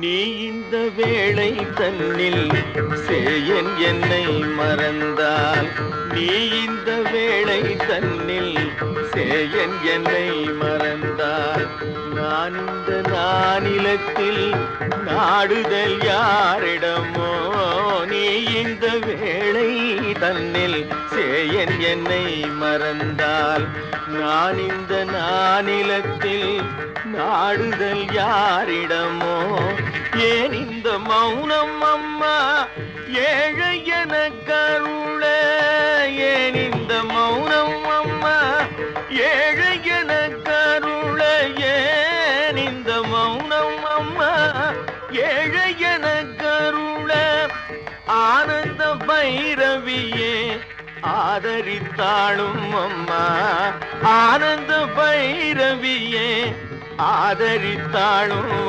நீ இந்த வேளை தன்னில் சேயன் என்னை மறந்தால் நீ இந்த வேளை தன்னில் சேயன் என்னை மறந்தால் நான் இந்த நானிலத்தில் நாடுதல் யாரிடமோ நானே இந்த வேளை தன்னில் சேயன் என்னை மறந்தால். நான் இந்த நானிலத்தில் நாடுதல் யாரிடமோ? ஏன் இந்த மௌனம் அம்மா? ஏழை என கருள. ஏன் இந்த மௌனம் அம்மா? ஏழை என கருள. ஏன் இந்த மௌனம் அம்மா? ஏழை என கருள. ஆனந்த பைரவியே ஆதரித்தாளும் அம்மா. ஆனந்த பைரவியே ஆதரித்தாளும்